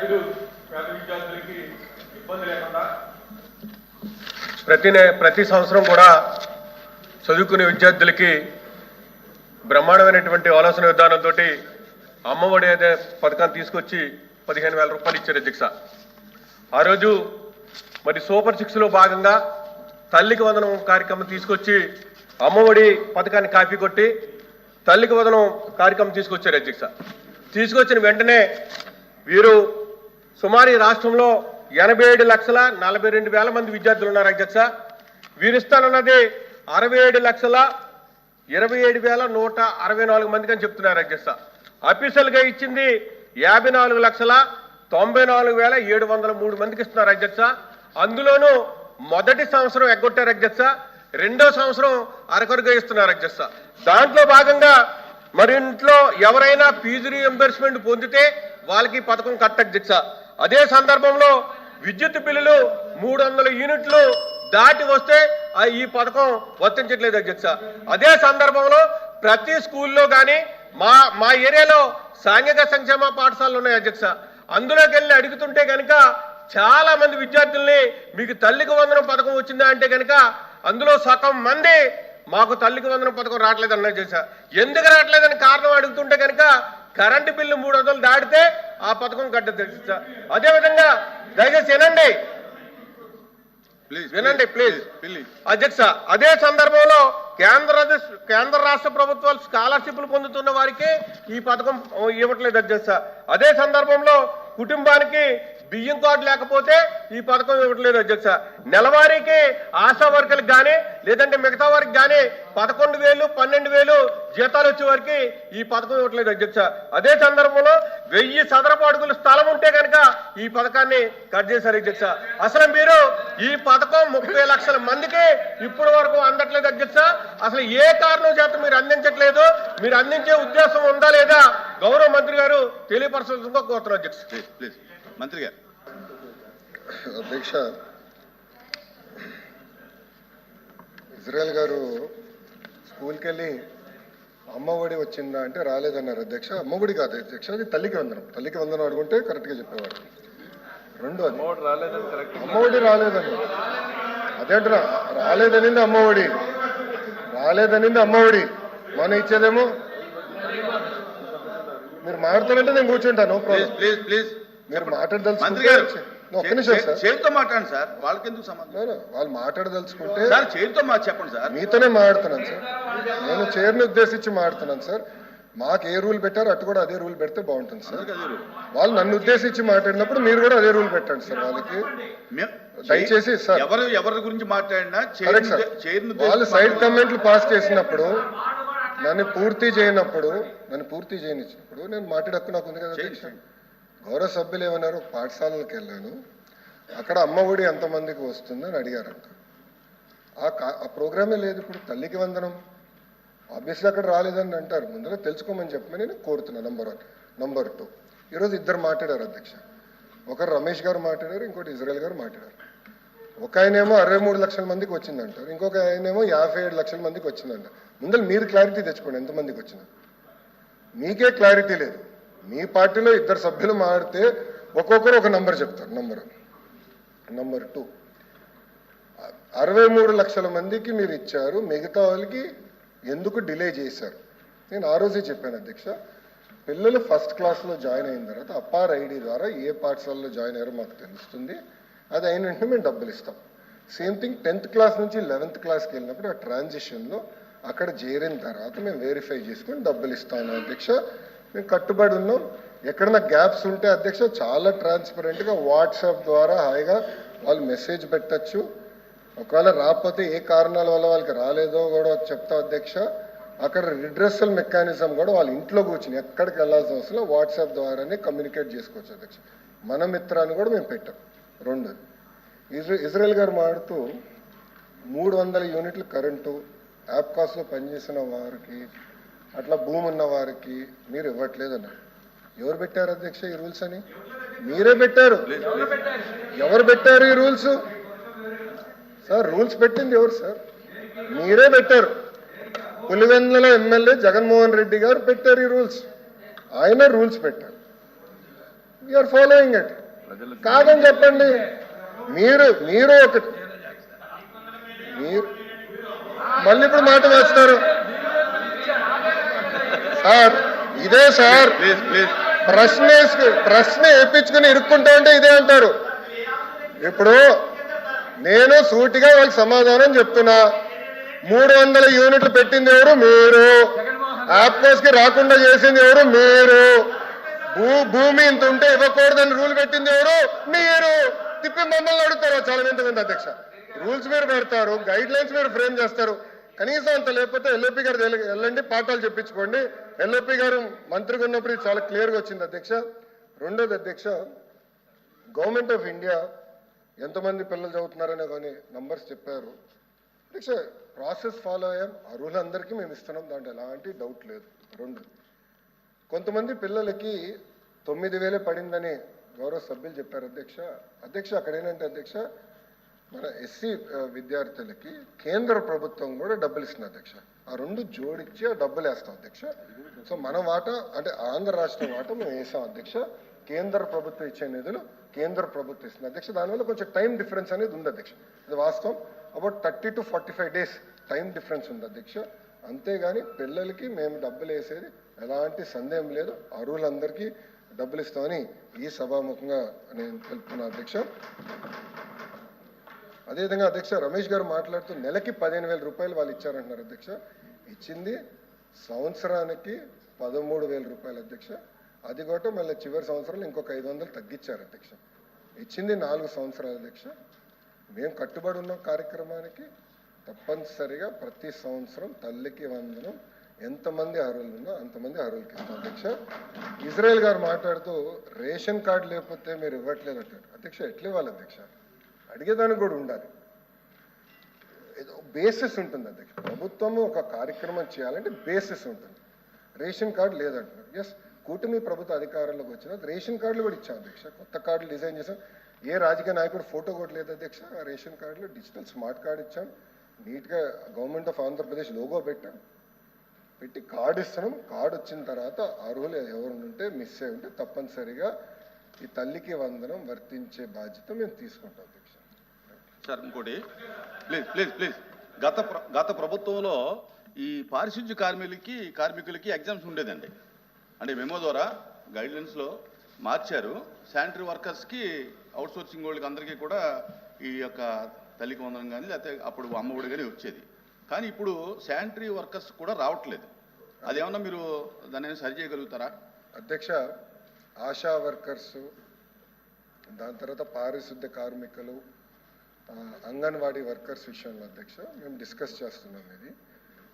విద్యార్థులు పేద విద్యార్థులకి ఇబ్బంది లేకుండా ప్రతి ప్రతి సంవత్సరం కూడా చదువుకునే విద్యార్థులకి బ్రహ్మాండమైనటువంటి ఆలోచన విధానంతో అమ్మఒడి అనే పథకాన్ని తీసుకొచ్చి పదిహేను వేల రూపాయలు ఇచ్చారు అధ్యక్ష ఆ రోజు మరి సూపర్ సిక్స్లో భాగంగా తల్లికి వదనం కార్యక్రమం తీసుకొచ్చి అమ్మఒడి పథకాన్ని కాపీ కొట్టి తల్లికి వదనం కార్యక్రమం తీసుకొచ్చారు అధ్యక్ష తీసుకొచ్చిన వెంటనే వీరు సుమారు ఈ రాష్ట్రంలో ఎనభై ఏడు లక్షల నలభై రెండు వేల మంది విద్యార్థులు ఉన్నారు అధ్యక్ష. వీరిస్తానన్నది అరవై ఏడు లక్షల ఇరవై ఏడు వేల నూట అరవై నాలుగు మందికి అని చెప్తున్నారు అధ్యక్ష. అఫీషియల్గా ఇచ్చింది యాభై నాలుగు లక్షల తొంభై నాలుగు వేల ఏడు వందల మూడు మందికి ఇస్తున్నారు అధ్యక్ష. అందులోనూ మొదటి సంవత్సరం ఎగ్గొట్టారు అధ్యక్ష. రెండో సంవత్సరం అరకొరగా ఇస్తున్నారు అధ్యక్ష. దాంట్లో భాగంగా మరి ఇంట్లో ఎవరైనా ఫీజు రీఎంబర్స్మెంట్ పొందితే వాళ్ళకి ఈ పథకం కట్ట అధ్యక్ష. అదే సందర్భంలో విద్యుత్ బిల్లులు మూడు వందల యూనిట్లు దాటి వస్తే ఆ ఈ పథకం వర్తించట్లేదు అధ్యక్ష. అదే సందర్భంలో ప్రతి స్కూల్లో కానీ మా మా ఏరియాలో సాంఘిక సంక్షేమ పాఠశాలలు ఉన్నాయి అధ్యక్ష. అందులోకి వెళ్ళి అడుగుతుంటే కనుక చాలా మంది విద్యార్థుల్ని మీకు తల్లికి వందనం పథకం వచ్చిందా అంటే కనుక అందులో సగం మంది మాకు తల్లికి వందనం పథకం రావట్లేదు అన్నది చేశా ఎందుకు రావట్లేదని కారణం అడుగుతుంటే కనుక కరెంటు బిల్లు మూడు వందలు దాటితే ఆ పథకం కట్టదు అధ్యక్ష అదేవిధంగా దయచేసి వినండి. ప్లీజ్ వినండి ప్లీజ్ అధ్యక్ష అదే సందర్భంలో కేంద్ర కేంద్ర రాష్ట్ర ప్రభుత్వాలు స్కాలర్షిప్లు పొందుతున్న వారికి ఈ పథకం ఇవ్వట్లేదు అధ్యక్ష. అదే సందర్భంలో కుటుంబానికి బియ్యం కార్డు లేకపోతే ఈ పథకం ఇవ్వట్లేదు అధ్యక్ష. నెలవారీకి ఆశా వర్కర్లకు కానీ లేదంటే మిగతా వారికి కానీ పదకొండు వేలు పన్నెండు వేలు జీతాలు వచ్చే వారికి ఈ పథకం ఇవ్వట్లేదు అధ్యక్ష. అదే సందర్భంలో వెయ్యి చదరపు అడుగుల స్థలం ఉంటే కనుక ఈ పథకాన్ని కట్ చేశారు అధ్యక్ష. అసలు మీరు ఈ పథకం ముప్పై లక్షల మందికి ఇప్పటి వరకు అందట్లేదు అధ్యక్ష. అసలు ఏ కారణం చేత మీరు అందించట్లేదు? మీరు అందించే ఉద్దేశం ఉందా లేదా? గౌరవ మంత్రి గారు తెలియపరచాల్సిందిగా కోరుతున్నారు అధ్యక్ష. Please please. మంత్రి గారు. అధ్యక్ష ఇజ్రాయెల్ గారు స్కూల్కి వెళ్ళి అమ్మ ఒడి వచ్చిందా అంటే రాలేదన్నారు అధ్యక్ష. అమ్మ ఒడి కాదు అధ్యక్ష అది తల్లికి వందనం. తల్లికి వందనం అడుగుంటే కరెక్ట్గా చెప్పేవాడు రెండు అది. అమ్మ ఒడి రాలేదని అదే అంటున్నా రాలేదనింది అమ్మ ఒడి. రాలేదనింది అమ్మ ఒడి. మనం ఇచ్చేదేమో మీరు మాట్లాడాలంటే నేను కూర్చుంటాను నో ప్లీజ్ ప్లీజ్ ప్లీజ్ మీరు మాట్లాడదలుచుకుంటే ఒక్క నిమిషం సార్. చేతితో మాట్లాడండి సార్. వాళ్ళకి ఎందుకు సంబంధం వాళ్ళు మాట్లాడదలుచుకుంటే సార్ చేతితో మా చెప్పండి సార్. మీతోనే మాట్లాడుతున్నాను సార్. నేను చైర్ని ఉద్దేశించి మాట్లాడుతున్నాను సార్. మాకు ఏ రూల్ పెట్టారో అటు కూడా అదే రూల్ పెడితే బాగుంటుంది సార్. వాళ్ళు నన్ను ఉద్దేశించి మాట్లాడినప్పుడు మీరు కూడా అదే రూల్ పెట్టండి సార్ వాళ్ళకి. దయచేసి సార్. ఎవరు ఎవరి గురించి మాట్లాడినా వాళ్ళు సైడ్ కమెంట్లు పాస్ చేసినప్పుడు నన్ను పూర్తి చేయనప్పుడు నన్ను పూర్తి చేయనిచ్చినప్పుడు నేను మాట్లాడక్కు నాకు ఉంది కదా గౌరవ సభ్యులు ఏమన్నారు? పాఠశాలలకు వెళ్ళాను. అక్కడ అమ్మ ఒడి ఎంతమందికి వస్తుందని అడిగారంట. ఆ కా ఆ ప్రోగ్రామే లేదు ఇప్పుడు తల్లికి వందనం. ఆబ్వియస్లీ అక్కడ రాలేదని అంటారు. ముందర తెలుసుకోమని చెప్పమని నేను కోరుతున్నా నంబర్ వన్ నంబర్ టూ. ఈరోజు ఇద్దరు మాట్లాడారు అధ్యక్ష. ఒకరు రమేష్ గారు మాట్లాడారు ఇంకోటి ఇజ్రాయల్ గారు మాట్లాడారు. ఒక ఆయనేమో అరవై మూడు లక్షల మందికి వచ్చిందంటారు. ఇంకొక ఆయనేమో యాభై ఏడు లక్షల మందికి వచ్చిందంట. ముందర మీరు క్లారిటీ తెచ్చుకోండి ఎంతమందికి వచ్చింది మీకే క్లారిటీ లేదు. మీ పార్టీలో ఇద్దరు సభ్యులు మారితే ఒక్కొక్కరు ఒక నంబర్ చెప్తారు నంబర్. Number two. అరవై మూడు లక్షల మందికి మీరు ఇచ్చారు మిగతా వాళ్ళకి ఎందుకు డిలే చేశారు? నేను ఆ రోజే చెప్పాను అధ్యక్ష. పిల్లలు ఫస్ట్ క్లాస్లో జాయిన్ అయిన తర్వాత అపార్ ఐడి ద్వారా ఏ పాఠశాలలో జాయిన్ అయ్యారో మాకు తెలుస్తుంది. అది అయిన వెంటనే మేము డబ్బులు ఇస్తాం. సేమ్ థింగ్ టెన్త్ క్లాస్ నుంచి లెవెన్త్ క్లాస్కి వెళ్ళినప్పుడు ఆ ట్రాన్సిషన్లో అక్కడ చేరిన తర్వాత మేము వెరిఫై చేసుకుని డబ్బులు ఇస్తాను అధ్యక్ష. మేము కట్టుబడి ఉన్నాం ఎక్కడన్నా గ్యాప్స్ ఉంటే అధ్యక్ష చాలా ట్రాన్స్పరెంట్గా వాట్సాప్ ద్వారా హాయిగా వాళ్ళు మెసేజ్ పెట్టచ్చు. ఒకవేళ రాకపోతే ఏ కారణాల వల్ల వాళ్ళకి రాలేదో కూడా చెప్తా అధ్యక్ష. అక్కడ రిడ్రెస్సల్ మెకానిజం కూడా వాళ్ళ ఇంట్లో కూర్చుని ఎక్కడికి వెళ్ళాల్సిన అవసరం వాట్సాప్ ద్వారానే కమ్యూనికేట్ చేసుకోవచ్చు అధ్యక్ష. మన మిత్రాన్ని కూడా మేము పెట్టాం. రెండు ఇజ్ర ఇజ్రాయెల్ గారు మాడుతూ మూడు వందల యూనిట్లు కరెంటు యాప్ కాస్ట్లో పనిచేసిన వారికి అట్లా భూమి ఉన్న వారికి మీరు ఇవ్వట్లేదు అన్నారు ఎవరు పెట్టారు అధ్యక్ష ఈ రూల్స్ అని? మీరే పెట్టారు. ఎవరు పెట్టారు ఈ రూల్స్? సార్ రూల్స్ పెట్టింది ఎవరు సార్? మీరే పెట్టారు. పులివెందుల ఎమ్మెల్యే జగన్మోహన్ రెడ్డి గారు పెట్టారు ఈ రూల్స్. ఆయన రూల్స్ పెట్టారు. యూఆర్ ఫాలోయింగ్ ఇట్ కాదని చెప్పండి. మీరు మీరు ఒకటి. మీరు మళ్ళీ ఇప్పుడు మాట వేస్తారు. సార్ ఇదే సార్. ప్రశ్న ప్రశ్న వేయించుకుని ఇరుక్కుంటా ఉంటే ఇదే అంటారు. ఇప్పుడు నేను సూటిగా వాళ్ళకి సమాధానం చెప్తున్నా. మూడు వందల యూనిట్లు పెట్టింది ఎవరు? మీరు. ఆప్కోస్కి రాకుండా చేసింది ఎవరు? మీరు. భూ భూమి ఇంత ఉంటే ఇవ్వకూడదని రూల్ పెట్టింది ఎవరు? మీరు. తిప్పి మమ్మల్ని అడుగుతారు? చాలా మంది అధ్యక్ష. రూల్స్ మీరు పెడతారు గైడ్ లైన్స్ మీరు ఫ్రేమ్ చేస్తారు. కనీసం అంత లేకపోతే ఎల్ఓపి గారు వెళ్ళండి పాఠాలు చెప్పించుకోండి. ఎల్ఓపి గారు మంత్రిగా ఉన్నప్పుడు చాలా క్లియర్గా వచ్చింది అధ్యక్ష. రెండోది అధ్యక్ష గవర్నమెంట్ ఆఫ్ ఇండియా ఎంతమంది పిల్లలు చదువుతున్నారనే కానీ నంబర్స్ చెప్పారు. అధ్యక్ష ప్రాసెస్ ఫాలో అయ్యాం. అర్హులందరికీ మేము ఇస్తున్నాం. దాంట్లో ఎలాంటి డౌట్ లేదు. రెండు కొంతమంది పిల్లలకి తొమ్మిది వేలే పడిందని గౌరవ సభ్యులు చెప్పారు అధ్యక్ష. అధ్యక్ష అక్కడ ఏంటంటే అధ్యక్ష మన ఎస్సీ విద్యార్థులకి కేంద్ర ప్రభుత్వం కూడా డబ్బులు ఇస్తుంది అధ్యక్ష. ఆ రెండు జోడించి ఆ డబ్బులు వేస్తాం అధ్యక్ష. సో మన వాటా అంటే ఆంధ్ర రాష్ట్రం వాటా మేము వేసాం అధ్యక్ష. కేంద్ర ప్రభుత్వం ఇచ్చే నిధులు కేంద్ర ప్రభుత్వం ఇస్తుంది అధ్యక్ష. దానివల్ల కొంచెం టైం డిఫరెన్స్ అనేది ఉంది అధ్యక్ష. ఇది వాస్తవం. About thirty to forty five days time difference ఉంది అధ్యక్ష. అంతేగాని పిల్లలకి మేము డబ్బులు వేసేది ఎలాంటి సందేహం లేదు. అర్హులందరికీ డబ్బులు ఇస్తామని ఈ సభాముఖంగా నేను తెలుపుతున్నాను అధ్యక్ష. అదేవిధంగా అధ్యక్ష రమేష్ గారు మాట్లాడుతూ నెలకి పదిహేను వేల రూపాయలు వాళ్ళు ఇచ్చారంటున్నారు అధ్యక్ష. ఇచ్చింది సంవత్సరానికి పదమూడు వేల రూపాయలు అధ్యక్ష. అది కూడా మళ్ళీ చివరి సంవత్సరంలో ఇంకొక ఐదు వందలు తగ్గించారు అధ్యక్ష. ఇచ్చింది నాలుగు సంవత్సరాలు అధ్యక్ష. మేము కట్టుబడి ఉన్న కార్యక్రమానికి. తప్పనిసరిగా ప్రతి సంవత్సరం తల్లికి వందనం. ఎంతమంది అర్హులు ఉన్నా అంతమంది అర్హులకి ఇస్తాం అధ్యక్ష. ఇజ్రాయెల్ గారు మాట్లాడుతూ రేషన్ కార్డు లేకపోతే మీరు ఇవ్వట్లేదు అంటారు. అధ్యక్ష ఎట్లా ఇవ్వాలి అధ్యక్ష? అడిగేదానికి కూడా ఉండాలి. ఏదో బేసిస్ ఉంటుంది అధ్యక్ష ప్రభుత్వము ఒక కార్యక్రమం చేయాలంటే బేసిస్ ఉంటుంది. రేషన్ కార్డు లేదంటున్నారు. ఎస్ కూటమి ప్రభుత్వ అధికారంలోకి వచ్చిన రేషన్ కార్డులు కూడా ఇచ్చాం అధ్యక్ష. కొత్త కార్డులు డిజైన్ చేసాం. ఏ రాజకీయ నాయకుడు ఫోటో కూడా లేదు అధ్యక్ష. ఆ రేషన్ కార్డులో డిజిటల్ స్మార్ట్ కార్డు ఇచ్చాం. నీట్గా గవర్నమెంట్ ఆఫ్ ఆంధ్రప్రదేశ్ లోగో పెట్టాం. పెట్టి కార్డు ఇస్తున్నాం. కార్డు వచ్చిన తర్వాత అర్హులు ఎవరు ఉంటే మిస్ అయి ఉంటే తప్పనిసరిగా ఈ తల్లికి వందనం వర్తించే బాధ్యత మేము తీసుకుంటాం సార్ ఇంకోటి. Please please please. గత ప్ర- గత ప్రభుత్వంలో ఈ పారిశుద్ధ్య కార్మికులకి కార్మికులకి ఎగ్జామ్స్ ఉండేదండి. అంటే మెమో ద్వారా గైడ్లైన్స్లో మార్చారు. శానిటరీ వర్కర్స్కి అవుట్సోర్సింగ్ వాళ్ళకి అందరికీ కూడా ఈ యొక్క తల్లికి వందనం కానీ లేకపోతే అప్పుడు అమ్మఒడి కానీ వచ్చేది. కానీ ఇప్పుడు శానిటరీ వర్కర్స్ కూడా రావట్లేదు. అదేమన్నా మీరు దాన్ని సరి చేయగలుగుతారా? అధ్యక్ష ఆశా వర్కర్స్ దాని తర్వాత పారిశుద్ధ్య కార్మికులు అంగన్వాడీ వర్కర్స్ విషయంలో అధ్యక్ష మేము డిస్కస్ చేస్తున్నాం ఇది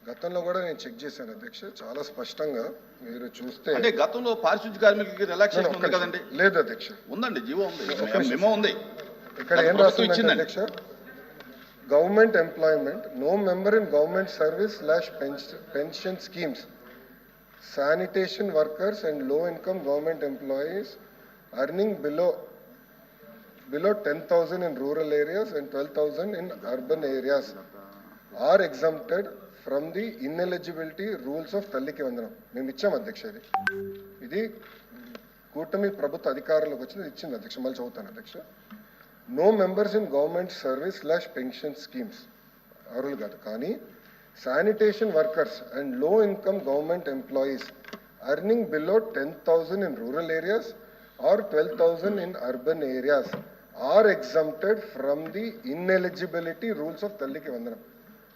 గతంలో కూడా నేను చెక్ చేశాను అధ్యక్ష చాలా స్పష్టంగా మీరు చూస్తే అంటే గతంలో పారిశుద్ధ్య కార్మికులకి రిలాక్సేషన్ ఉంది. కదండి లేదు అధ్యక్ష ఉందండి జీవో ఉంది. మెమో ఉంది ఇక్కడ ఏం ఇచ్చిందండి. అధ్యక్ష government employment no member in government service slash pension schemes sanitation workers అండ్లో income government employees earning below below 10,000 in rural areas and 12,000 in urban areas are exempted from the ineligibility rules of Thalliki Vandanam. మేము ఇచ్చాం అధ్యక్ష ఇది. ఇది కూటమి ప్రభుత్వ అధికారంలోకి వచ్చింది ఇచ్చింది అధ్యక్ష మళ్ళీ చదువుతాను అధ్యక్ష. No members in government service slash pension schemes అర్హులు కాదు కానీ sanitation workers అండ్లో income government employees earning below ten thousand in rural areas are twelve thousand in urban areas are exempted from the ineligibility rules of Thalliki Vandanam.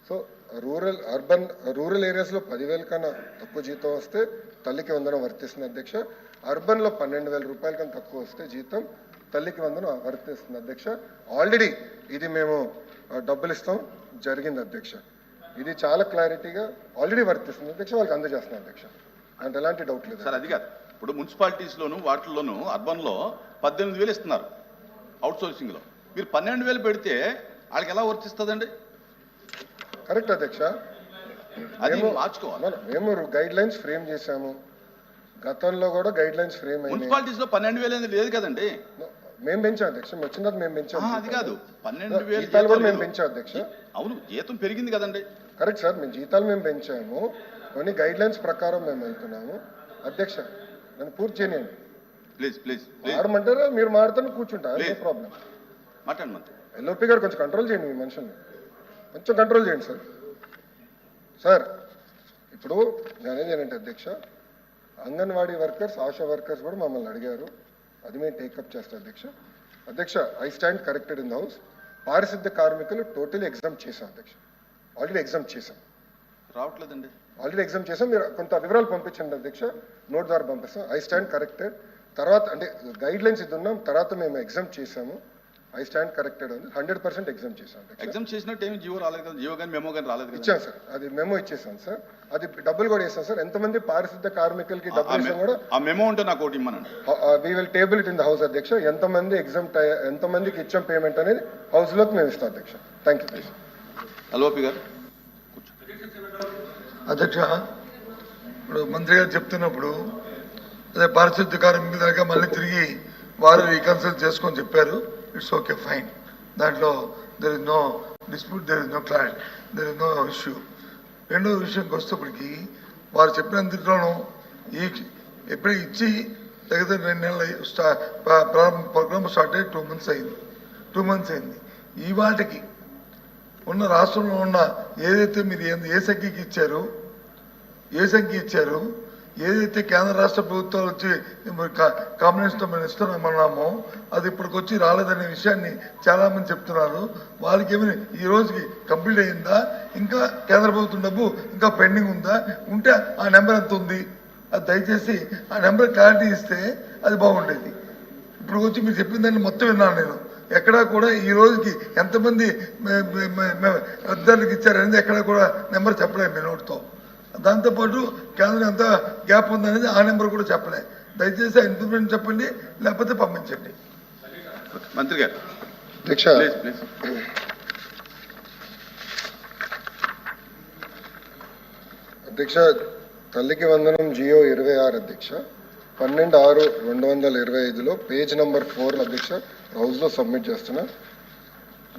So rural urban rural ఏరియాస్లో పదివేల కన్నా తక్కువ జీతం వస్తే తల్లికి వందనం వర్తిస్తుంది అధ్యక్ష. అర్బన్లో పన్నెండు వేల రూపాయల కన్నా తక్కువ వస్తే జీతం తల్లికి వందనం వర్తిస్తుంది అధ్యక్ష. ఆల్రెడీ ఇది మేము డబ్బులు ఇస్తాం జరిగింది అధ్యక్ష. ఇది చాలా క్లారిటీగా ఆల్రెడీ వర్తిస్తుంది అధ్యక్ష వాళ్ళకి అందజేస్తున్నాం అధ్యక్ష. అంటే ఎలాంటి డౌట్ లేదు. సార్ అది కాదు. ఇప్పుడు మున్సిపాలిటీస్లోను వాటిల్లోనూ అర్బన్లో పద్దెనిమిది వేలు ఇస్తున్నారు. అవుట్ సోర్సింగ్లో మీరు పన్నెండు వేలు పెడితే వాళ్ళకి ఎలా వర్తిస్తుందండి కరెక్ట్ అధ్యక్ష. అది మార్చుకోవాలి. మేము గైడ్ లైన్స్ ఫ్రేమ్ చేశాము. గతంలో కూడా గైడ్ లైన్స్ ఫ్రేమ్ అయినాయి. మున్సిపాలిటీస్లో పన్నెండు వేలు అనేది లేదు కదండి? మేము పెంచాం అధ్యక్ష. వచ్చిన మేము పెంచాం. అది కాదు. పన్నెండు వేలు జీతాలు కూడా మేము పెంచాం అధ్యక్ష. అవును జీతం పెరిగింది కదండి. కరెక్ట్ సార్ మేము జీతాలు మేము పెంచాము. కొన్ని గైడ్ లైన్స్ ప్రకారం మేము వెళ్తున్నాము. అధ్యక్ష నన్ను పూర్తి చేయనియండి. ప్లీజ్ ప్లీజ్ ఆడమంటారా మీరు మాడతాను కూర్చుంటా. No Please. ప్రాబ్లం మాట్లాడండి మంత్రి. ఎల్ఓపి గారు కొంచెం కంట్రోల్ చేయండి మీ మనుషుల్ని కొంచెం కంట్రోల్ చేయండి సార్ సార్ ఇప్పుడు నేనేది ఏంటంటే అధ్యక్ష? అంగన్వాడీ వర్కర్స్ ఆశా వర్కర్స్ కూడా మమ్మల్ని అడిగారు. అది మేము టేకప్ చేస్తాం అధ్యక్ష. అధ్యక్ష I stand corrected in the house పారిశుద్ధ కార్మికులు టోటలీ ఎగ్జామ్ చేశాం అధ్యక్ష. ఆల్రెడీ ఎగ్జామ్ చేశాం. రావట్లేదండి. ఆల్రెడీ ఎగ్జామ్ చేసాం మీరు కొంత వివరాలు పంపించండి అధ్యక్ష. నోట్ ద్వారా పంపిస్తాం. ఐ స్టాండ్ కరెక్టెడ్ తర్వాత అంటే గైడ్ లైన్స్ ఇది ఉన్నాం తర్వాత మేము ఎగ్జామ్ చేసాము. ఐ స్టాండ్ కరెక్టెడ్ ఉంది హండ్రెడ్ పర్సెంట్ ఎగ్జామ్ చేసాం ఎగ్జామ్ చేసినట్టు ఏమి జీవో రాలేదు కదా జీవో కానీ మెమో కానీ రాలేదు కదా? ఇచ్చాం సార్ అది మెమో ఇచ్చేసాం సార్ అది డబ్బులు కూడా ఇస్తాం సార్ ఎంతమంది పారిశుద్ధ కార్మికులకి డబ్బులు ఇస్తాం కూడా? ఆ మెమో ఉంటే నాకు ఒకటి ఇమ్మనండి. We will table it in the house అధ్యక్ష. ఎంతమంది ఎగ్జామ్ ఎంతమందికి ఇచ్చాం పేమెంట్ అనేది హౌస్లోకి మేము ఇస్తాం అధ్యక్ష. థ్యాంక్ యూ అల్వోపి గారు. అధ్యక్ష ఇప్పుడు మంత్రి గారు చెప్తున్నప్పుడు అదే పారిశుద్ధ కార్మికుల దగ్గర మళ్ళీ తిరిగి వారు రీకన్సల్ట్ చేసుకొని చెప్పారు. ఇట్స్ ఓకే ఫైన్ దాంట్లో there is no dispute there is no clash there is no issue రెండో విషయంకి వస్తేప్పటికి వారు చెప్పినంతలోనూ ఈ ఎప్పుడు ఇచ్చి లేకపోతే రెండు నెలలు స్టా ప్రోగ్రామ్ స్టార్ట్ అయ్యి టూ మంత్స్ అయింది. టూ మంత్స్ అయింది. ఈ వాటికి ఉన్న రాష్ట్రంలో ఉన్న ఏదైతే మీరు ఏ సంఖ్యకి ఇచ్చారు ఏ సంఖ్య ఇచ్చారు ఏదైతే కేంద్ర రాష్ట్ర ప్రభుత్వాలు వచ్చి కాంబినేషన్తో మేము ఇస్తున్నామన్నామో అది ఇప్పటికొచ్చి రాలేదనే విషయాన్ని చాలామంది చెప్తున్నారు. వాళ్ళకి ఏమైనా ఈ రోజుకి కంప్లీట్ అయిందా ఇంకా కేంద్ర ప్రభుత్వం డబ్బు ఇంకా పెండింగ్ ఉందా? ఉంటే ఆ నెంబర్ ఎంత ఉంది? అది దయచేసి ఆ నెంబర్ క్లారిటీ ఇస్తే అది బాగుండేది. ఇప్పుడు వచ్చి మీరు చెప్పిన దాన్ని మొత్తం విన్నాను నేను. ఎక్కడా కూడా ఈ రోజుకి ఎంతమంది మే- ఇచ్చారనేది ఎక్కడా కూడా నెంబర్ చెప్పలేదు మీ నోటితో. దాంతోపాటు కేంద్రం ఎంత గ్యాప్ ఉందనేది ఆ నెంబర్ కూడా చెప్పలే. దయచేసి ఆ ఇన్ఫర్మేషన్ చెప్పండి లేకపోతే పంపించండి. మంత్రి గారు. అధ్యక్ష. Please please. అధ్యక్ష తల్లికి వందనం జియో ఇరవై ఆరు అధ్యక్ష. పన్నెండు ఆరు రెండు వందల ఇరవై ఐదులో పేజ్ నంబర్ ఫోర్ అధ్యక్ష హౌస్లో సబ్మిట్ చేస్తున్నా.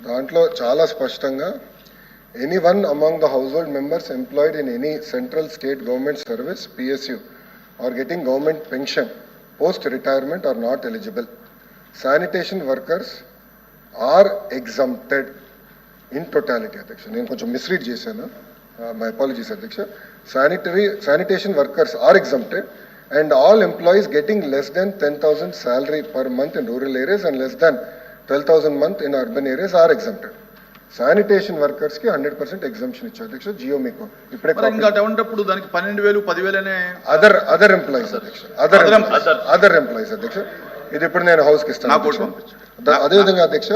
దాంట్లో చాలా స్పష్టంగా any one among the household members employed in any central state government service PSU or getting government pension post retirement are not eligible sanitation workers are exempted in totality అధ్యక్ష నేను కొంచెం misread చేశాను my apologies అధ్యక్ష sanitary sanitation workers are exempted and all employees getting less than ten thousand salary per month in rural areas and less than twelve thousand month in urban areas are exempted sanitation వర్కర్స్కి hundred percent exemption ఇచ్చారు. అధ్యక్ష జియో మీకు ఇప్పుడే మరి ఇంకా అటువంటిప్పుడు దానికి పన్నెండు వేలు పదివేలనే అదర్ అదర్ ఎంప్లాయీస్ అధ్యక్ష. అదర్ అదర్ ఎంప్లాయీస్ అధ్యక్ష. ఇది ఇప్పుడు నేను ఇస్తాను అధ్యక్ష. పంపించండి. ద- అదేవిధంగా అధ్యక్ష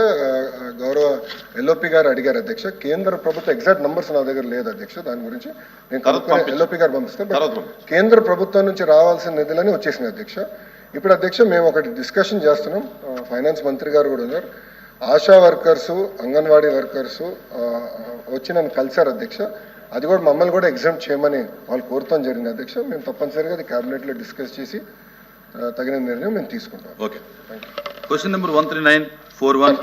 గౌరవ ఎల్ఓపి గారు అడిగారు అధ్యక్ష. కేంద్ర ప్రభుత్వ ఎగ్జాక్ట్ నంబర్స్ నా దగ్గర లేదు అధ్యక్ష. దాని గురించి నేను పంపించు. ఎల్ఓపి గారు పంపిస్తే but తర్వాత పంపించు. కేంద్ర ప్రభుత్వం నుంచి రావాల్సిన నిధులని వచ్చేసినాయి అధ్యక్ష. ఇప్పుడు అధ్యక్ష మేము ఒకటి డిస్కషన్ చేస్తున్నాం. ఫైనాన్స్ మంత్రి గారు కూడా ఉన్నారు. ఆశా వర్కర్స్ అంగన్వాడీ వర్కర్స్ వచ్చి నన్ను కలిశారు అధ్యక్ష అది కూడా మమ్మల్ని కూడా ఎగ్జామ్ చేయమని వాళ్ళు కోరుతాం జరిగింది అధ్యక్ష. మేము తప్పనిసరిగా అది క్యాబినెట్లో డిస్కస్ చేసి తగిన నిర్ణయం మేము తీసుకుంటాం. Okay. Question number one three nine four one